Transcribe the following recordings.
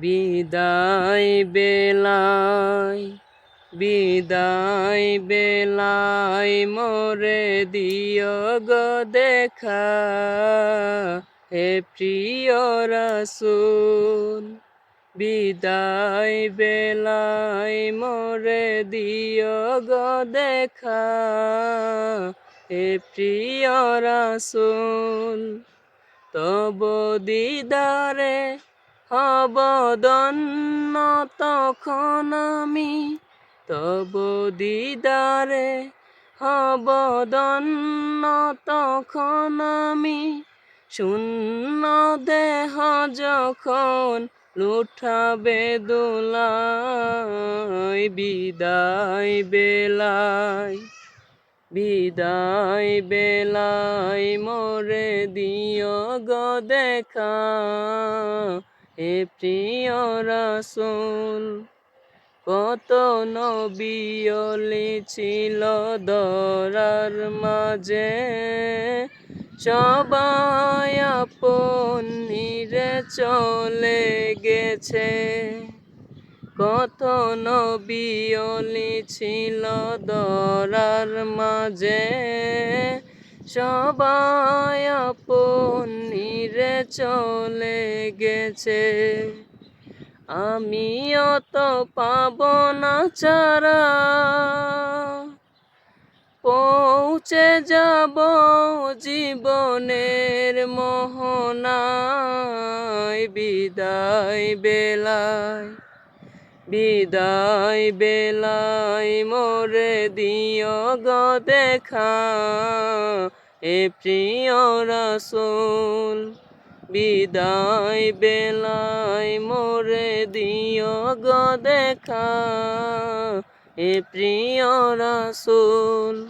বিদায় বেলায় বিদায় বেলায় মোরে গো দেখা। হে প্রিয় রাসূল, বিদায় বেলায় মোরে গো দেখা। হে প্রিয় রাসূল, তব দিদারে হব তখন আমি তব দিদারে হব তখন আমি শূন্য দেহ যখন লুঠাবে দোলায় বিদায় বেলায় বিদায় বেলায় মোরে দিও গো দেখা। হে প্রিয় রাসূল, কত নবিয়লি ছিল দরার মাঝে। সবাই আপন নিরে চলে গেছে। কত নবিয়লি ছিল দরার মাঝে। সবাই আপন চলে গেছে। আমিও তো পাব না চারা পৌঁছে যাব জীবনের মোহনায়। বিদায় বেলায় বিদায় বেলায় মোরে দিও গো দেখা। এ প্রিয় রাসূল, বিদায় বেলায় মোরে দিও গো দেখা। এ প্রিয় রাসূল,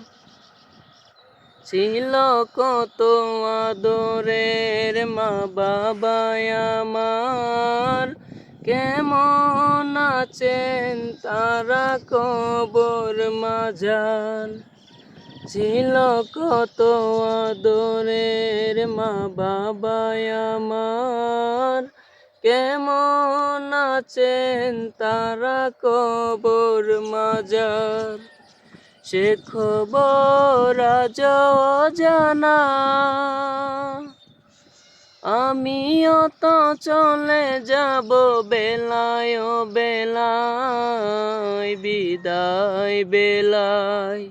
ছিল কত আদরের মা বাবা আমার। কেমন আছেন তারা কবর মাজাল ছিল কত আদরের মা বাবা আমার। কেমন আছেন তারা কবর মাজার? সে খবর আজ জানা আমিও তো চলে যাব বেলায় বেলায়, বিদায় বেলায়।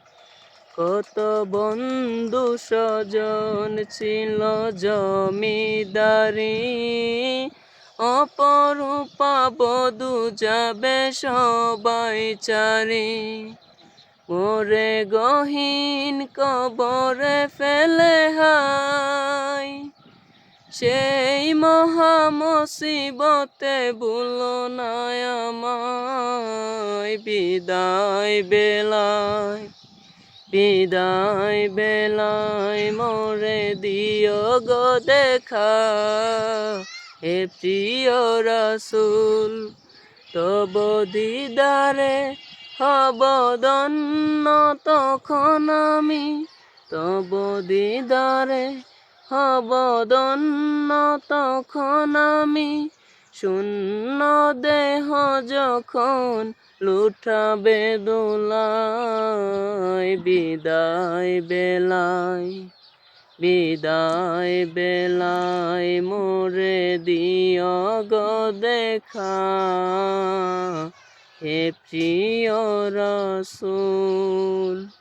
কত বন্ধু স্বজন ছিল জমিদারি। অপরূপা বধু যাবে সবাই চারি। মোরে গহীন কবরে ফেলে হাই। সেই মহা মুসিবতে ভুলো না আমায় বিদায় বেলায়। বিদায় বেলায় মোরে দিও গো দেখা। হে প্রিয় রাসূল, তব দিদারে হব তখন আমি। তব দিদারে হব তখন আমি। শূন্য দেহ যখন লুঠাবে দোলায়, বিদায় বেলায় বিদায় বেলায় মোরে দিয় গো দেখা। হে প্রিয় রসুল